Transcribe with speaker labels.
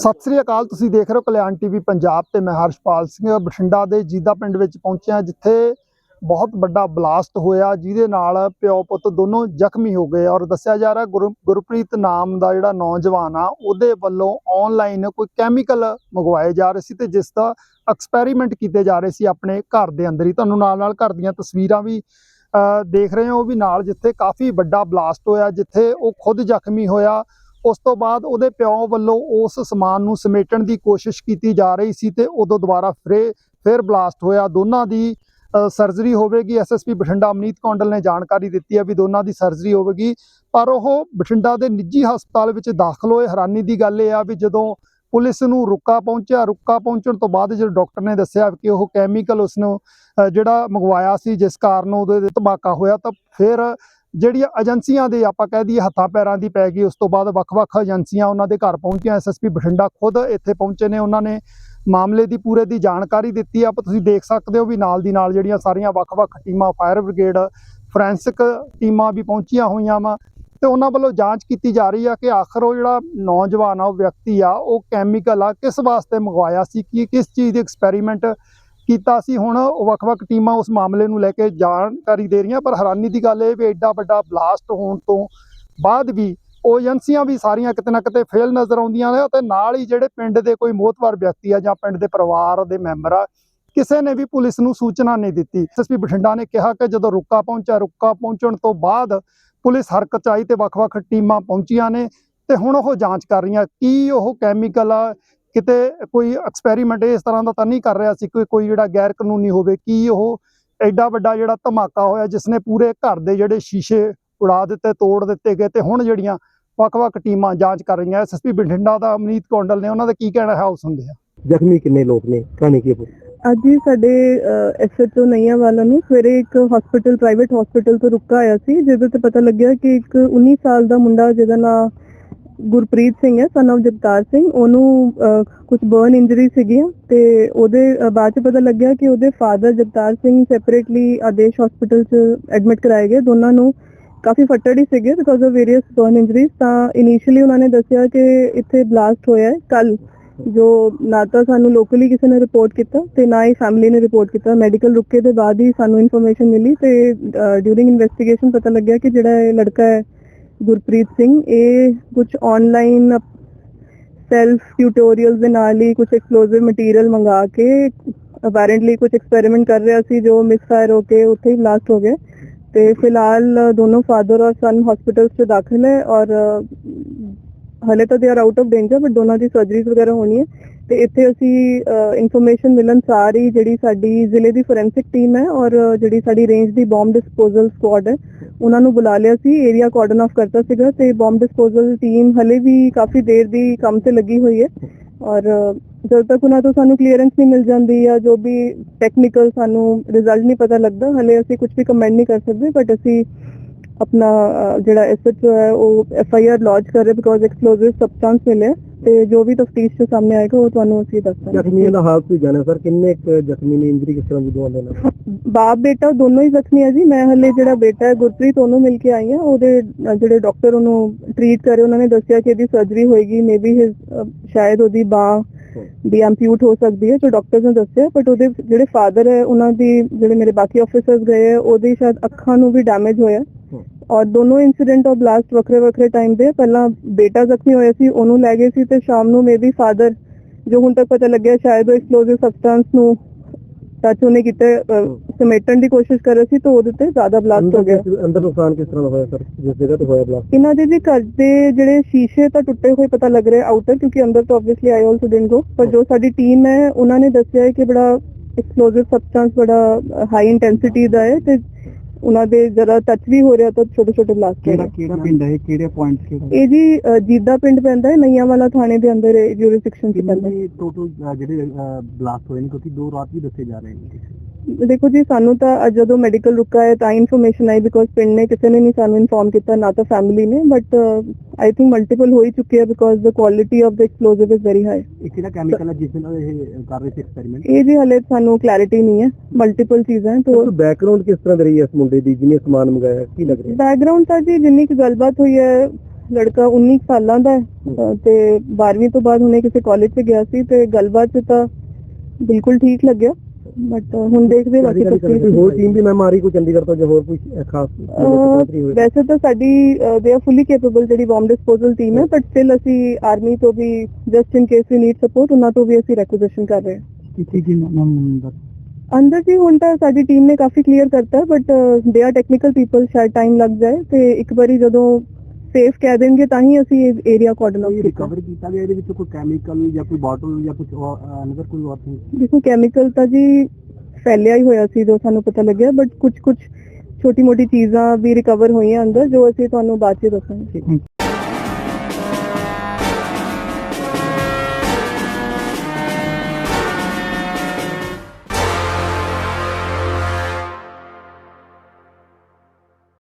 Speaker 1: ਸਤਿ ਸ੍ਰੀ ਅਕਾਲ, ਤੁਸੀਂ ਦੇਖ ਰਹੇ ਹੋ ਕਲਿਆਣ ਟੀਵੀ ਪੰਜਾਬ ਤੇ ਮੈਂ ਹਰਸ਼ਪਾਲ ਸਿੰਘ ਬਠਿੰਡਾ ਦੇ ਜੀਦਾ ਪਿੰਡ ਵਿੱਚ ਪਹੁੰਚਿਆ ਜਿੱਥੇ ਬਹੁਤ ਵੱਡਾ ਬਲਾਸਟ ਹੋਇਆ, ਜਿਹਦੇ ਨਾਲ ਪਿਓ ਪੁੱਤ ਦੋਨੋਂ ਜ਼ਖਮੀ ਹੋ ਗਏ ਔਰ ਦੱਸਿਆ ਜਾ ਰਿਹਾ ਗੁਰੂ- ਗੁਰਪ੍ਰੀਤ ਨਾਮ ਦਾ ਜਿਹੜਾ ਨੌਜਵਾਨ ਆ, ਉਹਦੇ ਵੱਲੋਂ ਆਨਲਾਈਨ ਕੋਈ ਕੈਮੀਕਲ ਮੰਗਵਾਏ ਜਾ ਰਹੇ ਸੀ ਤੇ ਜਿਸ ਦਾ ਐਕਸਪੈਰੀਮੈਂਟ ਕੀਤੇ ਜਾ ਰਹੇ ਸੀ ਆਪਣੇ ਘਰ ਦੇ ਅੰਦਰ ਹੀ। ਤੁਹਾਨੂੰ ਨਾਲ ਨਾਲ ਘਰ ਦੀਆਂ ਤਸਵੀਰਾਂ ਵੀ ਦੇਖ ਰਹੇ ਹੋ ਵੀ ਨਾਲ ਜਿੱਥੇ ਕਾਫੀ ਵੱਡਾ ਬਲਾਸਟ ਹੋਇਆ, ਜਿੱਥੇ ਉਹ ਖੁਦ ਜ਼ਖਮੀ ਹੋਇਆ ਉਸ ਤੋਂ ਬਾਅਦ ਉਹਦੇ ਪਿਓ ਵੱਲੋਂ ਉਸ ਸਮਾਨ ਨੂੰ ਸਮੇਟਣ ਦੀ ਕੋਸ਼ਿਸ਼ ਕੀਤੀ ਜਾ ਰਹੀ ਸੀ ਤੇ ਉਦੋਂ ਦੁਬਾਰਾ ਫਰੇ, ਫਿਰ ਬਲਾਸਟ ਹੋਇਆ। ਦੋਨਾਂ ਦੀ ਸਰਜਰੀ ਹੋਵੇਗੀ। ਐਸਐਸਪੀ ਬਠਿੰਡਾ ਅਮਨੀਤ ਕੌਂਡਲ ਨੇ ਜਾਣਕਾਰੀ ਦਿੱਤੀ ਹੈ ਵੀ ਦੋਨਾਂ ਦੀ ਸਰਜਰੀ ਹੋਵੇਗੀ। ਪਰ ਉਹ ਬਠਿੰਡਾ ਦੇ ਨਿੱਜੀ ਹਸਪਤਾਲ ਵਿੱਚ ਦਾਖਲ ਹੋਏ। ਹੈਰਾਨੀ ਦੀ ਗੱਲ ਇਹ ਆ ਵੀ ਜਦੋਂ ਪੁਲਿਸ ਨੂੰ ਰੁੱਕਾ ਪਹੁੰਚਿਆ, ਰੁੱਕਾ ਪਹੁੰਚਣ ਤੋਂ ਬਾਅਦ ਜਦੋਂ ਡਾਕਟਰ ਨੇ ਦੱਸਿਆ ਕਿ ਉਹ ਕੈਮੀਕਲ ਉਸ ਨੂੰ ਜਿਹੜਾ ਮੰਗਵਾਇਆ ਸੀ, ਜਿਸ ਕਾਰਨ ਉਹਦੇ ਧਮਾਕਾ ਹੋਇਆ ਤਾਂ ਫਿਰ ਜਿਹੜੀਆਂ ਏਜੰਸੀਆਂ ਦੇ ਆਪਾਂ ਕਹਿ ਦਈਏ ਹੱਥਾਂ ਪੈਰਾਂ ਦੀ ਪੈ ਗਈ, ਉਸ ਤੋਂ ਬਾਅਦ ਵੱਖ-ਵੱਖ ਏਜੰਸੀਆਂ ਉਹਨਾਂ ਦੇ ਘਰ ਪਹੁੰਚੀਆਂ ਐਸਐਸਪੀ ਬਠਿੰਡਾ ਖੁਦ ਇੱਥੇ ਪਹੁੰਚੇ ਨੇ, ਉਹਨਾਂ ਨੇ ਮਾਮਲੇ ਦੀ ਪੂਰੇ ਦੀ ਜਾਣਕਾਰੀ ਦਿੱਤੀ। ਆ ਪਰ ਤੁਸੀਂ ਦੇਖ ਸਕਦੇ ਹੋ ਵੀ ਨਾਲ ਦੀ ਨਾਲ ਜਿਹੜੀਆਂ ਸਾਰੀਆਂ ਵੱਖ-ਵੱਖ ਟੀਮਾਂ, ਫਾਇਰ ਬ੍ਰਿਗੇਡ, ਫੋਰੈਂਸਿਕ ਟੀਮਾਂ ਵੀ ਪਹੁੰਚੀਆਂ ਹੋਈਆਂ ਵਾ ਤੇ ਉਹਨਾਂ ਵੱਲੋਂ ਜਾਂਚ ਕੀਤੀ ਜਾ ਰਹੀ ਆ ਕਿ ਆਖਰ ਉਹ ਜਿਹੜਾ ਨੌਜਵਾਨ ਆ, ਉਹ ਵਿਅਕਤੀ ਆ, ਉਹ ਕੈਮੀਕਲ ਆ, ਕਿਸ ਵਾਸਤੇ ਮੰਗਵਾਇਆ ਸੀ ਕੀ ਕਿਸ ਚੀਜ਼ ਦੇ ਐਕਸਪੈਰੀਮੈਂਟ ਕੀਤਾ ਸੀ। ਹੁਣ ਵੱਖ-ਵੱਖ ਟੀਮਾਂ ਉਸ ਮਾਮਲੇ ਨੂੰ ਲੈ ਕੇ ਜਾਣਕਾਰੀ ਦੇ ਰਹੀਆਂ, ਪਰ ਹੈਰਾਨੀ ਦੀ ਗੱਲ ਇਹ ਵੀ ਐਡਾ ਵੱਡਾ ਬਲਾਸਟ ਹੋਣ ਤੋਂ ਬਾਅਦ ਵੀ ਉਹ ਏਜੰਸੀਆਂ ਵੀ ਸਾਰੀਆਂ ਕਿਤੇ ਨਾ ਕਿਤੇ ਫੇਲ ਨਜ਼ਰ ਆਉਂਦੀਆਂ ਨੇ ਤੇ ਨਾਲ ਹੀ ਜਿਹੜੇ ਪਿੰਡ ਦੇ ਕੋਈ ਮੋਹਤਵਾਰ ਵਿਅਕਤੀ ਆ ਜਾਂ ਪਿੰਡ ਦੇ ਪਰਿਵਾਰ ਦੇ ਮੈਂਬਰ ਆ, ਕਿਸੇ ਨੇ ਵੀ ਪੁਲਿਸ ਨੂੰ ਸੂਚਨਾ ਨਹੀਂ ਦਿੱਤੀ। ਐਸਪੀ ਬਠਿੰਡਾ ਨੇ ਕਿਹਾ ਕਿ ਜਦੋਂ ਰੁੱਕਾ ਪਹੁੰਚਿਆ, ਰੁੱਕਾ ਪਹੁੰਚਣ ਤੋਂ ਬਾਅਦ ਪੁਲਿਸ ਹਰਕਤ 'ਚ ਆਈ ਤੇ ਵੱਖ-ਵੱਖ ਟੀਮਾਂ ਪਹੁੰਚੀਆਂ ਨੇ ਤੇ ਹੁਣ ਉਹ ਜਾਂਚ ਕਰ ਰਹੀਆਂ। ਕੀ ਉਹ ਕੈਮੀਕਲ ਆ ਕਿਤੇ ਕੋਈ ਐਕਸਪੈਰੀਮੈਂਟ ਇਸ ਤਰ੍ਹਾਂ ਦਾ ਤਾਂ ਨਹੀਂ ਕਰ ਰਿਹਾ ਸੀ ਕੋਈ ਕੋਈ ਜਿਹੜਾ ਗੈਰ ਕਾਨੂੰਨੀ ਹੋਵੇ ਕੀ ਉਹ ਐਡਾ ਵੱਡਾ ਜਿਹੜਾ ਧਮਾਕਾ ਹੋਇਆ ਜਿਸ ਨੇ ਪੂਰੇ ਘਰ ਦੇ ਜਿਹੜੇ ਸ਼ੀਸ਼ੇ ਉਡਾ ਦਿੱਤੇ ਤੋੜ ਦਿੱਤੇ ਗਏ ਤੇ ਹੁਣ ਜਿਹੜੀਆਂ ਵੱਖ-ਵੱਖ ਟੀਮਾਂ ਜਾਂਚ ਕਰ ਰਹੀਆਂ ਐਸਐਸਪੀ ਬਠਿੰਡਾ ਦਾ ਅਮਨੀਤ ਕੌਂਡਲ ਨੇ ਉਹਨਾਂ ਦਾ ਕੀ ਕਹਿਣਾ ਹੈ ਉਹ ਸੁਣਦੇ ਆ?
Speaker 2: ਜ਼ਖਮੀ ਕਿੰਨੇ ਲੋਕ ਨੇ? ਕਹਾਣੀ ਕੀ ਹੈ
Speaker 3: ਅੱਜ ਹੀ ਸਾਡੇ ਐਸਐਚਓ ਨਈਆਂ ਵਾਲਾ ਨੂੰ ਸਵੇਰੇ ਇੱਕ ਹਸਪੀਟਲ ਪ੍ਰਾਈਵੇਟ ਹਸਪੀਟਲ ਤੋਂ ਰੁਕਾ ਆਇਆ ਸੀ ਜਿਹਦੇ ਤੇ ਪਤਾ ਲੱਗਿਆ ਕਿ ਇੱਕ 19 ਸਾਲ ਦਾ ਮੁੰਡਾ ਜਿਹਦਾ ਨਾਮ ਗੁਰਪ੍ਰੀਤ ਸਿੰਘ ਹੈ ਸਨ of ਜਗਤਾਰ ਸਿੰਘ। ਉਹਨੂੰ ਕੁਝ ਬਰਨ ਇੰਜਰੀ ਸੀਗੀਆਂ ਤੇ ਉਹਦੇ ਬਾਅਦ ਚ ਪਤਾ ਲੱਗਿਆ ਕਿ ਉਹਦੇ father Jagtar Singh separately Adesh hospital ਚ ਐਡਮਿਟ ਕਰਾਏ ਗਏ। ਦੋਨਾਂ ਨੂੰ ਕਾਫੀ ਫੱਟੜ ਹੀ ਸੀਗੇ because of various burn injuries ਤਾਂ ਇਨੀਸ਼ੀਅਲੀ ਉਹਨਾਂ ਨੇ ਦੱਸਿਆ ਕਿ ਇੱਥੇ ਬਲਾਸਟ ਹੋਇਆ ਹੈ ਕੱਲ ਜੋ ਨਾ ਤਾਂ ਸਾਨੂੰ ਲੋਕਲੀ ਕਿਸੇ ਨੇ ਰਿਪੋਰਟ ਕੀਤਾ ਤੇ ਨਾ ਹੀ ਫੈਮਿਲੀ ਨੇ ਰਿਪੋਰਟ ਕੀਤਾ। ਮੈਡੀਕਲ ਰੁਕੇ ਦੇ ਬਾਅਦ ਹੀ ਸਾਨੂੰ ਇਨਫੋਰਮੇਸ਼ਨ ਮਿਲੀ ਤੇ ਡਿਊਰਿੰਗ ਇਨਵੈਸਟੀਗੇਸ਼ਨ ਪਤਾ ਲੱਗਿਆ ਕਿ ਜਿਹੜਾ ਇਹ ਲੜਕਾ ਹੈ ਗੁਰਪ੍ਰੀਤ ਸਿੰਘ, ਇਹ ਕੁਝ ਆਨਲਾਈਨ ਸੈਲਫ ਟਿਊਟੋਰੀਅਲਸ ਦੇ ਨਾਲ ਹੀ ਕੁਝ ਐਕਸਪਲੋਸਿਵ ਮਟੀਰੀਅਲ ਮੰਗਾ ਕੇ ਅਪੈਰੈਂਟਲੀ ਕੁਝ ਐਕਸਪੈਰੀਮੈਂਟ ਕਰ ਰਿਹਾ ਸੀ, ਜੋ ਮਿਸਫਾਇਰ ਹੋ ਕੇ ਉੱਥੇ ਹੀ ਬਲਾਸਟ ਹੋ ਗਿਆ ਤੇ ਫਿਲਹਾਲ ਦੋਨੋਂ ਫਾਦਰ ਔਰ ਸਨ ਹਸਪੀਟਲ 'ਚ ਦਾਖਲ ਹੈ ਔਰ ਹਲੇ ਤਾਂ they are out of danger but ਦੋਨਾਂ ਦੀ ਸਰਜਰੀਜ਼ ਵਗੈਰਾ ਹੋਣੀ ਹੈ ਤੇ ਇੱਥੇ ਅਸੀਂ ਇਨਫੋਰਮੇਸ਼ਨ ਮਿਲਣ ਸਾਰੀ ਜਿਹੜੀ ਸਾਡੀ ਜ਼ਿਲ੍ਹੇ ਦੀ ਫੋਰੈਂਸਿਕ ਟੀਮ ਹੈ ਔਰ ਜਿਹੜੀ ਸਾਡੀ ਰੇਂਜ ਦੀ ਬੰਬ ਡਿਸਪੋਜ਼ਲ ਸਕੁਆਡ ਹੈ ਉਹਨਾਂ ਨੂੰ ਬੁਲਾ ਲਿਆ ਸੀ ਏਰੀਆ ਕਾਰਡਨ ਆਫ ਕਰਤਾ ਸੀਗਾ ਤੇ ਬੰਬ ਡਿਸਪੋਜ਼ਲ ਟੀਮ ਹਲੇ ਵੀ ਕਾਫੀ ਦੇਰ ਦੀ ਕੰਮ ਤੇ ਲੱਗੀ ਹੋਈ ਹੈ ਔਰ ਜਦੋਂ ਤੱਕ ਉਹਨਾਂ ਤੋਂ ਸਾਨੂੰ ਕਲੀਅਰੈਂਸ ਨਹੀਂ ਮਿਲ ਜਾਂਦੀ ਜਾਂ ਜੋ ਵੀ ਟੈਕਨੀਕਲ ਸਾਨੂੰ ਰਿਜ਼ਲਟ ਨਹੀਂ ਪਤਾ ਲੱਗਦਾ, ਹਲੇ ਅਸੀਂ ਕੁਝ ਵੀ ਕਮੈਂਟ ਨਹੀਂ ਕਰ ਸਕਦੇ ਬਟ ਅਸੀਂ ਆਪਣਾ ਜਿਹੜਾ ਐਸਐਚਓ ਹੈ ਉਹ ਐਫ ਆਈ ਆਰ ਲੌਂਚ ਕਰ ਰਹੇ ਬਿਕੋਜ਼ ਐਕਸਪਲੋਸਿਵ ਸਬਸਟੈਂਸ ਮਿਲੇ। ਤੇ ਜੋ ਵੀ ਤਫਤੀਸ਼ ਚ ਸਾਹਮਣੇ ਆਏਗਾ ਉਹ ਤੁਹਾਨੂੰ ਅਸੀਂ ਦੱਸਾਂਗੇ
Speaker 2: ਜ਼ਖਮੀਆਂ ਦਾ ਹਾਲ ਤੁਸੀਂ ਜਾਣਿਆ ਸਰ? ਕਿੰਨੇ ਕੁ ਜ਼ਖਮੀ ਨੇ ਇੰਜਰੀ ਕਿਸ ਤਰ੍ਹਾਂ ਦੀ ਦੋਵਾਂ ਦੇ ਨਾਲ?
Speaker 3: ਬਾਪ ਬੇਟਾ ਦੋਨੋਂ ਹੀ ਜ਼ਖਮੀ ਹੈ ਜੀ। ਮੈਂ ਹਲੇ ਜਿਹੜਾ ਬੇਟਾ ਹੈ ਗੁਰਪ੍ਰੀਤ ਉਹਨੂੰ ਮਿਲ ਕੇ ਆਈ ਹਾਂ। ਉਹਦੇ ਜਿਹੜੇ ਡਾਕਟਰ ਉਹਨੂੰ ਟ੍ਰੀਟ ਕਰੇ ਉਹਨਾਂ ਨੇ ਦੱਸਿਆ ਕਿ ਇਹਦੀ ਸਰਜਰੀ ਹੋਏਗੀ ਮੇਬੀ ਹਿਸ ਸ਼ਾਇਦ ਉਹਦੀ ਬਾਹ ਵੀ ਐਮਪਿਊਟ ਹੋ ਸਕਦੀ ਹੈ ਜੋ ਡਾਕਟਰਸ ਨੇ ਦੱਸਿਆ। ਬਟ ਉਹਦੇ ਜਿਹੜੇ ਫਾਦਰ ਹੈ ਉਹਨਾਂ ਦੀ ਜਿਹੜੇ ਮੇਰੇ ਬਾਕੀ ਆਫੀਸਰਸ ਗਏ ਹੈ ਉਹਦੀ ਸ਼ਾਇਦ ਅੱਖਾਂ ਨੂੰ ਵੀ ਡੈਮੇਜ ਹੋਇਆ। ਔਰ ਦੋਨੋਂ ਇਨਸੀਡੈਂਟ ਆਫ ਬਲਾਸਟ ਵੱਖਰੇ ਵੱਖਰੇ ਟਾਈਮ ਦੇ। ਪਹਿਲਾਂ ਬੇਟਾ ਜ਼ਖਮੀ ਹੋਇਆ ਸੀ ਉਹਨੂੰ ਲੈ ਗਏ ਸੀ ਤੇ ਸ਼ਾਮ ਨੂੰ ਮੇਬੀ ਫਾਦਰ ਜੋ ਹੁਣ ਤੱਕ ਪਤਾ ਲੱਗਿਆ ਸ਼ਾਇਦ ਉਹ ਐਕਸਪਲੋਸਿਵ ਸਬਸਟੈਂਸ ਨੂੰ ਟੱਚ ਉਹਨੇ ਕੀਤੇ ਸਮੇਟਣ ਦੀ ਕੋਸ਼ਿਸ਼ ਕਰ ਰਹੇ ਸੀ ਤਾਂ ਉਹਦੇ ਤੇ ਜ਼ਿਆਦਾ ਬਲਾਸਟ ਹੋ ਗਿਆ।
Speaker 2: ਅੰਦਰ ਨੁਕਸਾਨ ਕਿਸ ਤਰ੍ਹਾਂ ਦਾ ਹੋਇਆ ਸਰ? ਜਿਸ ਜਗ੍ਹਾ ਤੇ ਹੋਇਆ ਬਲਾਸਟ
Speaker 3: ਇਹਨਾਂ ਦੇ ਜੀ ਘਰ ਦੇ ਜਿਹੜੇ ਸ਼ੀਸ਼ੇ ਤਾਂ ਟੁੱਟੇ ਹੋਏ ਪਤਾ ਲੱਗ ਰਿਹਾ ਆਊਟਰ ਕਿਉਂਕਿ ਅੰਦਰ ਤਾਂ obviously I also didn't go ਪਰ ਜੋ ਸਾਡੀ ਟੀਮ ਹੈ ਉਹਨਾਂ ਨੇ ਦੱਸਿਆ ਹੈ ਕਿ ਬੜਾ ਐਕਸਪਲੋਸਿਵ ਸਬਸਟੈਂਸ ਬੜਾ ਹਾਈ ਇੰਟੈਂਸਿਟੀ ਦਾ ਹੈ ਤੇ ਉਹਨਾਂ ਦੇ ਜਰਾ ਟੱਚ ਵੀ ਹੋ ਰਿਹਾ ਤਾਂ ਛੋਟੇ ਛੋਟੇ ਬਲਾਸਟ ਰਹੇ
Speaker 2: ਕਿਹੜਾ ਪਿੰਡ ਹੈ ਕਿਹੜੇ ਪੁਆਇੰਟਸ ਕਿਹੜੇ?
Speaker 3: ਇਹ ਜੀ ਜੀਦਾ ਪਿੰਡ ਪੈਂਦਾ ਹੈ ਨਈਆਂ ਵਾਲਾ ਥਾਣੇ ਦੇ ਅੰਦਰ ਜੁਰਿਸਡਿਕਸ਼ਨ ਚ ਪੈਂਦਾ ਹੈ।
Speaker 2: ਟੋਟਲ ਜਿਹੜੇ ਬਲਾਸਟ ਹੋਏ ਨੇ ਕਿਉਂਕਿ ਦੋ ਰਾਤ ਵੀ ਦੱਸੇ ਜਾ ਰਹੇ ਨੇ।
Speaker 3: ਦੇਖੋ ਜੀ ਸਾਨੂੰ ਤਾਂ ਅੱਜ ਜਦੋਂ ਮੈਡੀਕਲ ਰੁਕਾ ਹੈ ਤਾਂ ਇਨਫੋਰਮੇਸ਼ਨ ਆਈ ਬਿਕੋਜ਼ ਪਿੰਡ ਨੇ ਕਿਸੇ ਨੇ ਨਹੀਂ ਸਾਨੂੰ ਇਨਫੋਰਮ ਕੀਤਾ ਨਾ ਤਾਂ ਫੈਮਿਲੀ ਨੇ ਬਟ ਆਈ ਥਿੰਕ ਮਲਟੀਪਲ ਹੋ ਹੀ ਚੁੱਕੀ ਹੈ because the quality of the explosive is very high
Speaker 2: ਇਹ ਕਿਹੜਾ ਕੈਮੀਕਲ ਹੈ ਜਿਸ ਨਾਲ ਇਹ ਕਰ ਰਹੇ ਸੀ ਐਕਸਪੈਰੀਮੈਂਟ
Speaker 3: ਇਹ ਜੀ ਹਲੇ ਸਾਨੂੰ ਕਲੈਰਿਟੀ ਨਹੀਂ ਹੈ ਮਲਟੀਪਲ ਚੀਜ਼ਾਂ ਹੈ ਤੋਂ
Speaker 2: ਬੈਕਗ੍ਰਾਉਂਡ ਕਿਸ ਤਰ੍ਹਾਂ ਦਾ ਰਹੀ ਹੈ ਇਸ ਮੁੰਡੇ ਦੀ ਜਿਹਨੇ ਸਮਾਨ ਮੰਗਾਇਆ ਕੀ ਲੱਗ ਰਿਹਾ?
Speaker 3: ਬੈਕਗ੍ਰਾਉਂਡ ਤਾਂ ਜੀ ਜਿੰਨੀ ਕੁ ਗੱਲਬਾਤ ਹੋਈ ਹੈ ਲੜਕਾ 19 ਸਾਲਾਂ ਦਾ ਹੈ ਤੇ 12ਵੀਂ ਤੋਂ ਬਾਅਦ ਹੁਣੇ ਕਿਸੇ ਕਾਲਜ 'ਚ ਗਿਆ ਸੀ ਤੇ ਗੱਲਬਾਤ 'ਚ ਤਾਂ ਬਿਲਕੁਲ ਠੀਕ ਲੱਗਿਆ। ਬਟ ਹੁਣ ਦੇਖਦੇ ਬਾਕੀ
Speaker 2: ਕੋਈ ਹੋਰ ਟੀਮ ਵੀ ਮੈਮ ਆ ਰਹੀ ਕੋਈ ਚੰਡੀਗੜ੍ਹ ਤੋਂ ਜਾਂ ਹੋਰ ਕੋਈ ਖਾਸ
Speaker 3: ਵੈਸੇ ਤਾਂ ਸਾਡੀ ਦੇ ਆਰ ਫੁੱਲੀ ਕੈਪੇਬਲ ਜਿਹੜੀ ਬੰਬ ਡਿਸਪੋਜ਼ਲ ਟੀਮ ਹੈ ਬਟ ਸਟਿਲ ਅਸੀਂ ਆਰਮੀ ਤੋਂ ਵੀ just in case we need support ਉਹਨਾਂ ਤੋਂ ਵੀ ਅਸੀਂ ਰੈਕੁਜੀਸ਼ਨ ਕਰ ਰਹੇ ਹਾਂ।
Speaker 2: ਕਿਸੇ ਕੀ ਨਾਮ ਨੰਬਰ
Speaker 3: ਅੰਦਰ ਜੀ ਹੁਣ ਤਾਂ ਸਾਡੀ ਟੀਮ ਨੇ ਕਾਫੀ ਕਲੀਅਰ ਕਰਤਾ but they are technical people ਸ਼ਾਇਦ ਟਾਈਮ ਲੱਗ ਜਾਏ ਤੇ ਇੱਕ ਵਾਰੀ ਜਦੋਂ ਸੇਫ ਕਹਿ ਦੇਣਗੇ ਤਾਂ ਹੀ ਅਸੀਂ ਇਹ ਏਰੀਆ ਕੋਆਰਡਿਨੇਟ ਕੀਤਾ।
Speaker 2: ਰਿਕਵਰ ਕੀਤਾ ਗਿਆ ਇਹਦੇ ਵਿੱਚ ਕੋਈ ਕੈਮੀਕਲ ਜਾਂ ਕੋਈ ਬੋਟਲ ਜਾਂ ਕੁਝ ਅਨਦਰ ਕੋਈ ਹੋਰ ਥਿੰਗ
Speaker 3: ਦੇਖੋ ਕੈਮੀਕਲ ਤਾਂ ਜੀ ਫੈਲਿਆ ਹੀ ਹੋਇਆ ਸੀ ਜੋ ਸਾਨੂੰ ਪਤਾ ਲੱਗਿਆ ਬਟ ਕੁਝ ਕੁਝ ਛੋਟੀ ਮੋਟੀ ਚੀਜ਼ਾਂ ਵੀ ਰਿਕਵਰ ਹੋਈਆਂ ਅੰਦਰ ਜੋ ਅਸੀਂ ਤੁਹਾਨੂੰ ਬਾਅਦ ਚ ਦੱਸਾਂਗੇ।